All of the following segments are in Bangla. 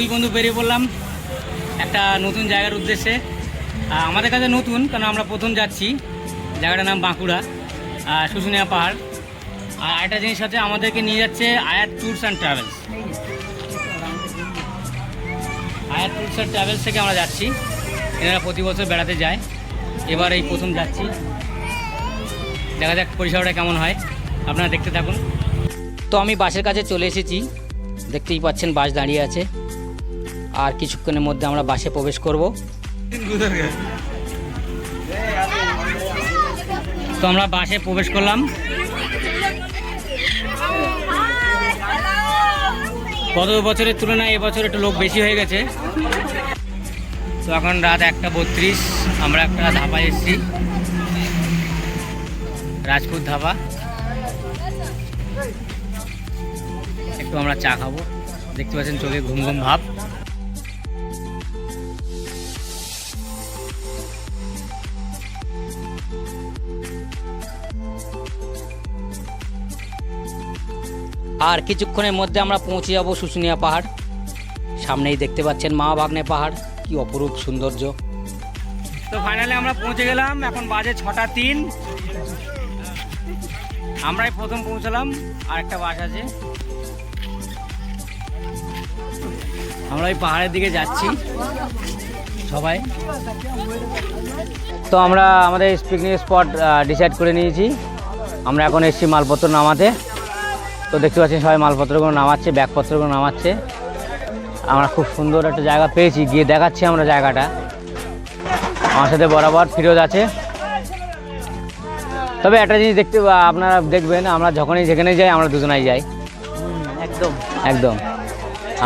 দুই বন্ধু বেরিয়ে পড়লাম একটা নতুন জায়গার উদ্দেশ্যে। আমাদের কাছে নতুন কারণ আমরা প্রথম যাচ্ছি। জায়গাটার নাম বাঁকুড়া শুশুনিয়া পাহাড়। আর একটা জিনিস হচ্ছে আমাদেরকে নিয়ে যাচ্ছে Ayat tours and travels. Ayat tours and travels থেকে আমরা যাচ্ছি। এনারা প্রতি বছর বেড়াতে যায়। এবার এই প্রথম যাচ্ছি। দেখা যাক পরিষেবাটা কেমন হয়। আপনারা দেখতে থাকুন। তো আমি বাসের কাছে চলে এসেছি। দেখতেই পাচ্ছেন বাস দাঁড়িয়ে আছে। আর কিছুক্ষণের মধ্যে আমরা বাসে প্রবেশ করব। তো আমরা বাসে প্রবেশ করলাম। গত বছরের তুলনায় এবছর একটু লোক বেশি হয়ে গেছে। তো এখন রাত একটা বত্রিশ, আমরা একটা ধাবা এসেছি। রাজপুত ধাবা। একটু আমরা চা খাব। দেখতে পাচ্ছেন চোখে ঘুম ঘুম ভাব। আর কিছুক্ষণের মধ্যে আমরা পৌঁছে যাব শুশুনিয়া পাহাড়। সামনেই দেখতে পাচ্ছেন মা বাগনে পাহাড়, কি অপরূপ সৌন্দর্য। তো ফাইনালি আমরা পৌঁছে গেলাম, এখন বাজে ছটা তিন। আমরাই প্রথম পৌঁছালাম আর একটা বাস আছে। আমরা এই পাহাড়ের দিকে যাচ্ছি, সবাই। তো আমরা আমাদের পিকনিক স্পট ডিসাইড করে নিয়েছি। আমরা এখন এসেছি মালপত্র নামাতে। তো দেখতে পাচ্ছেন সবাই মালপত্রগুলো নামাচ্ছে ব্যাগপত্রগুলো নামাচ্ছে। আমরা খুব সুন্দর একটা জায়গা পেয়েছি গিয়ে দেখাচ্ছি আমরা জায়গাটা। আমার সাথে বরাবর ফিরোজ আছে। তবে একটা জিনিস দেখতে আপনারা দেখবেন আমরা যখনই যেখানে যাই আমরা দুজনাই যাই। একদম। একদম।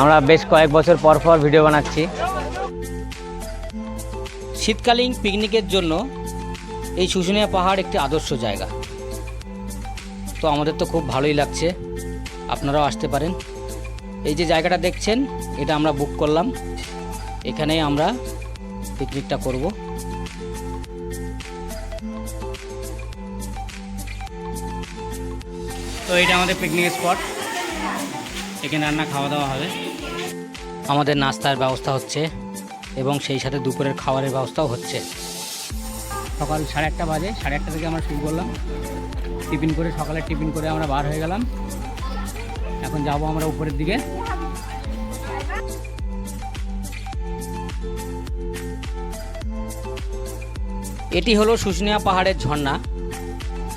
আমরা বেশ কয়েক বছর পর পর ভিডিও বানাচ্ছি। শীতকালীন পিকনিকের জন্য এই শুশুনিয়া পাহাড় একটি আদর্শ জায়গা। তো আমাদের তো খুব ভালোই লাগছে। আপনারাও আসতে পারেন। এই যে জায়গাটা দেখছেন, এটা আমরা বুক করলাম। এখানেই আমরা পিকনিকটা করব। তো এটা আমাদের পিকনিক স্পট এখানে রান্না খাওয়া দাওয়া হবে। আমাদের নাস্তার ব্যবস্থা হচ্ছে এবং সেই সাথে দুপুরের খাবারের ব্যবস্থাও হচ্ছে। সকাল সাড়ে আটটা বাজে, সাড়ে আটটা থেকে আমরা শুরু করলাম। টিফিন করে সকালে টিফিন করে আমরা বার হয়ে গেলাম। এখন যাব আমরা উপরের দিকে। এটি হলো শুশুনিয়া পাহাড়ের ঝর্ণা।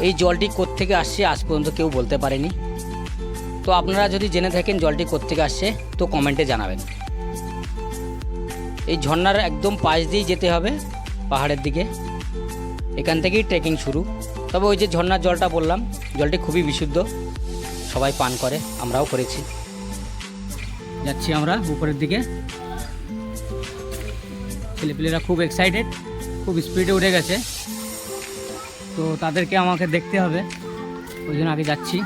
এই জলটি কোত্থেকে আসছে আজ পর্যন্ত কেউ বলতে পারেনি। তো আপনারা যদি জেনে থাকেন জলটি কোত্থেকে আসছে, তো কমেন্টে জানাবেন। এই ঝর্ণার একদম পাশ দিয়েই যেতে হবে পাহাড়ের দিকে। এখান থেকেই ট্রেকিং শুরু। তবে ওই যে ঝর্ণার জলটা বললাম, জলটি খুবই বিশুদ্ধ। সবাই পান করে আমরাও করেছি। যাচ্ছি আমরা উপরের দিকে। ছেলেপিলেরা খুব এক্সাইটেড খুব স্পিডে উঠে গেছে। তো তাদেরকে আমাকে দেখতে হবে ওই জন্য আগে যাচ্ছি।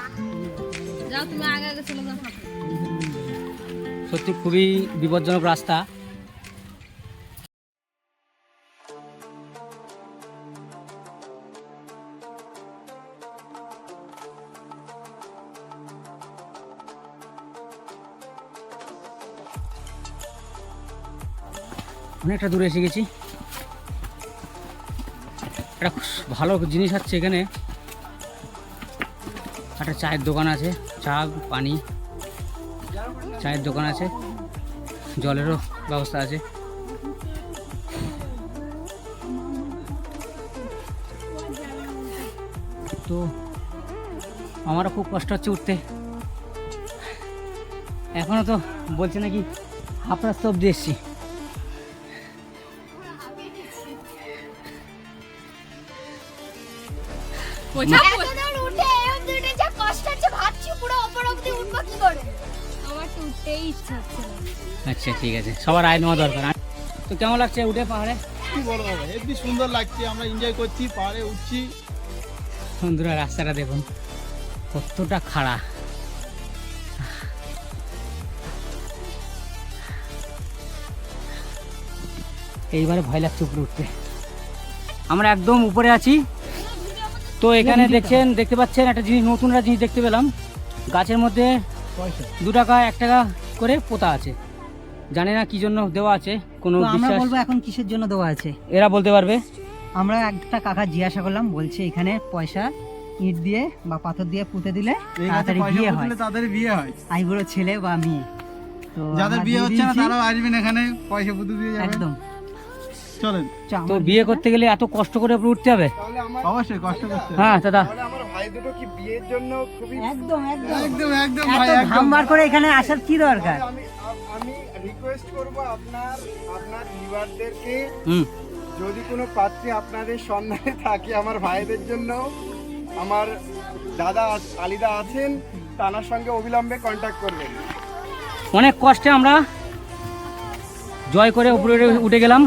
সত্যি খুবই বিপজ্জনক রাস্তা। অনেকটা দূরে এসে গেছি। একটা ভালো জিনিস আছে এখানে। একটা চায়ের দোকান আছে, চা, পানি, চায়ের দোকান আছে, জলেরও ব্যবস্থা আছে। তো আমারও খুব কষ্ট হচ্ছে উঠতে। এখনও তো বলছে নাকি হাফ রাস্তা অব্দি এসছি। এতদূর উঠে এই অবধি যা কষ্ট হচ্ছে ভাবছি পুরো ওপর অবধি উঠবো কি করে? আমার তো উঠতেই ইচ্ছা হচ্ছে না। আচ্ছা ঠিক আছে। সবার আয় নেওয়া দরকার। তো কেমন লাগছে উঠে পাহাড়ে? কি বাবা হেবি সুন্দর লাগছে আমরা এনজয় করছি পাহাড়ে উঠছি। বন্ধুরা রাস্তাটা দেখুন কতটা খাড়া। এইবারে ভয় লাগছে উপরে উঠতে। আমরা একদম উপরে আছি। তো এখানে দেখছেন দেখতে পাচ্ছেন একটা জিনিস নতুন একটা জিনিস দেখতে পেলাম। গাছের মধ্যে দু টাকা এক টাকা করে পোতা আছে। জানি না কি জন্য দেওয়া আছে কোনো তো আমরা বলব এখন কিসের জন্য দেওয়া আছে? এরা বলতে পারবে। আমরা একটা কাকা জিজ্ঞাসা করলাম বলছে এখানে পয়সা ইট দিয়ে বা পাথর দিয়ে পুঁতে দিলে তাড়াতাড়ি বিয়ে হয়। তাদের বিয়ে হয়। আইবুড়ো ছেলে বা মেয়ে। তো যাদের বিয়ে হচ্ছে না। তারাও আসবেন এখানে পয়সা পুঁতে দিয়ে যাবেন। একদম। চলেন। তো বিয়ে করতে গেলে এত কষ্ট করে উপরে উঠতে হবে? অবশ্যই কষ্ট করতে হ্যাঁ দাদা। আমার ভাই দুটো কি বিয়ের জন্য একদম একদম। একদম একদম ভাই একদম। করে এখানে আসার কি দরকার? আমি আমি রিকোয়েস্ট করব আপনার আপনার ভিউয়ারদেরকে হুম। যদি কোনো পাত্রী আপনাদের সন্ধানে থাকে আমার ভাইদের জন্য আমার দাদা আলিদা আছেন তানার সঙ্গে অবিলম্বে কন্ট্যাক্ট করবেন। অনেক কষ্টে আমরা জয় করে উপরে উঠে গেলাম।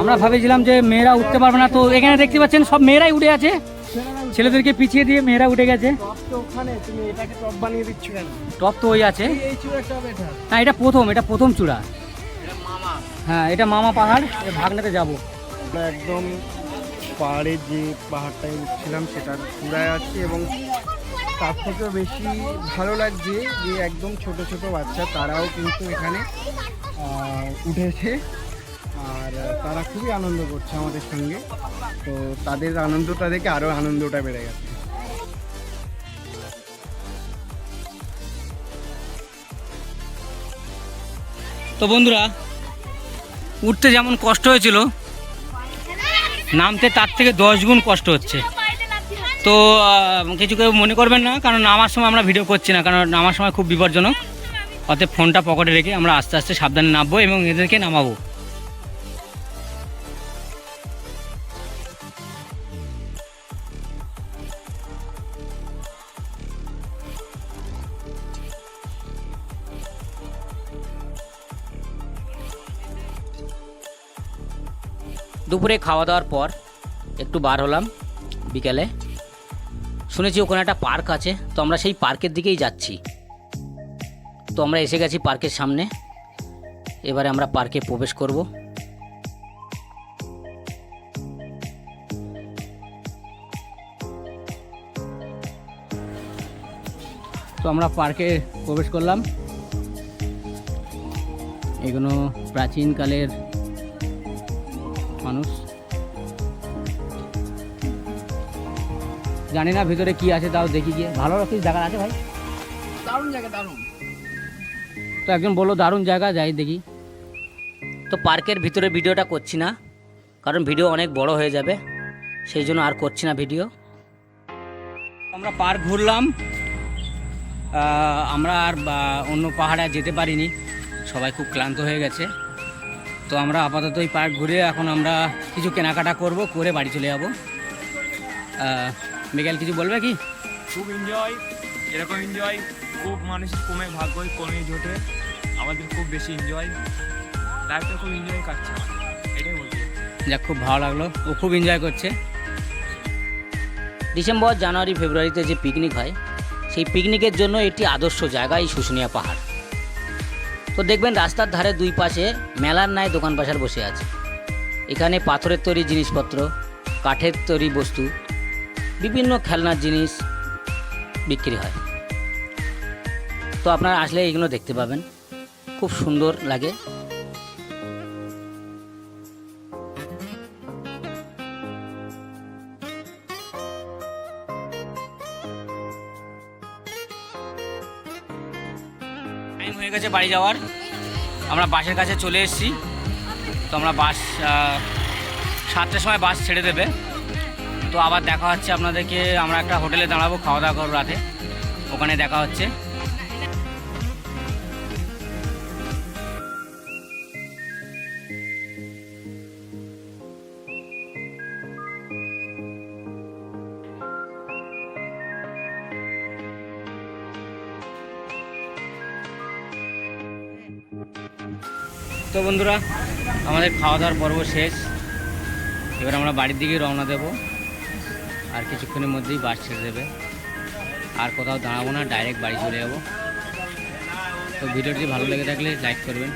আমরা ভেবেছিলাম যে মেয়েরা উঠতে পারবে না, তো এখানে দেখতে পাচ্ছেন সব মেয়েরাই উঠে আছে। ছেলেদেরকে পিছিয়ে দিয়ে মেয়েরা উঠে গেছে। টপ তো ওই আছে। না, এটা প্রথম এটা প্রথম চূড়া। হ্যাঁ এটা মামা পাহাড় ভাগনাতে যাব। একদম পাহাড়ের যে পাহাড়টায় উঠছিলাম, সেটার চূড়ায় আছি এবং তার থেকেও বেশি ভালো লাগছে যে একদম ছোট ছোট বাচ্চা, তারাও কিন্তু এখানে উঠেছে। আর তারা খুবই আনন্দ করছে আমাদের সঙ্গে। তো তাদের আনন্দটা দেখে আরও আনন্দটা বেড়ে গেছে। তো বন্ধুরা, উঠতে যেমন কষ্ট হয়েছিল, নামতে তার থেকে দশ গুণ কষ্ট হচ্ছে। তো কিছু কেউ মনে করবেন না, কারণ নামার সময় আমরা ভিডিও করছি না, কারণ নামার সময় খুব বিপজ্জনক। অতএব ফোনটা পকেটে রেখে আমরা আস্তে আস্তে সাবধানে নামবো এবং এদেরকে নামাবো। দুপুরে খাওয়া দাওয়ার পর একটু বার হলাম বিকেলে। শুনেছি ওখানে একটা পার্ক আছে, তো আমরা সেই পার্কের দিকেই যাচ্ছি। তো আমরা এসে গেছি পার্কের সামনে। এবারে আমরা পার্কে প্রবেশ করব। তো আমরা পার্কে প্রবেশ করলাম। এগুলো প্রাচীনকালের মানুষ। জানি না ভিতরে কি আছে তাও দেখি গিয়ে। ভালো কিছু জায়গা আছে ভাই? দারুণ জায়গা দারুণ। তো একজন বলল দারুণ জায়গা যাই দেখি। তো পার্কের ভিতরে ভিডিওটা করছি না কারণ ভিডিও অনেক বড় হয়ে যাবে সেই জন্য আর করছি না ভিডিও। আমরা পার্ক ঘুরলাম। আমরা আর অন্য পাহাড়ে আর যেতে পারিনি। সবাই খুব ক্লান্ত হয়ে গেছে। তো আমরা আপাতত এই পার্ক ঘুরে এখন আমরা কিছু কেনাকাটা করব করে বাড়ি চলে যাব। বিকেল কিছু বলবে কি? খুব এনজয় এরকম এনজয় খুব মানুষের কমে ভাগ্যই কমে জোটে আমাদের খুব বেশি এনজয় লাইফটা খুব এনজয় কাটছে এটাই বলতে যাক খুব ভালো লাগল ও খুব এনজয় করছে। ডিসেম্বর জানুয়ারি ফেব্রুয়ারিতে যে পিকনিক হয় সেই পিকনিকের জন্য একটি আদর্শ জায়গা এই শুশুনিয়া পাহাড়। তো দেখবেন রাস্তার ধারে দুই পাশে মেলার ন্যায় দোকান পাশার বসে আছে। এখানে পাথরের তৈরি জিনিসপত্র, কাঠের তৈরি বস্তু, বিভিন্ন খেলনার জিনিস বিক্রি হয়। তো আপনারা আসলে এগুলো দেখতে পাবেন। খুব সুন্দর লাগে। টাইম হয়ে গেছে বাড়ি যাওয়ার। আমরা বাসের কাছে চলে এসেছি। তো আমরা বাস সাতটার সময় বাস ছেড়ে দেবে। তো আবার দেখা হচ্ছে আপনাদেরকে, আমরা একটা হোটেলে দাঁড়াবো খাওয়া দাওয়া করব রাতে। ওখানে দেখা হচ্ছে। তো বন্ধুরা, আমাদের খাওয়া দাওয়ার পর্ব শেষ। এবার আমরা বাড়ির দিকে রওনা দেব। আর কিছুক্ষণের মধ্যেই বাস ছেড়ে দেবে। আর কোথাও দাঁড়াবো না, ডাইরেক্ট বাড়ি চলে যাব। তো ভিডিওটি ভালো লেগে থাকলে লাইক করবেন।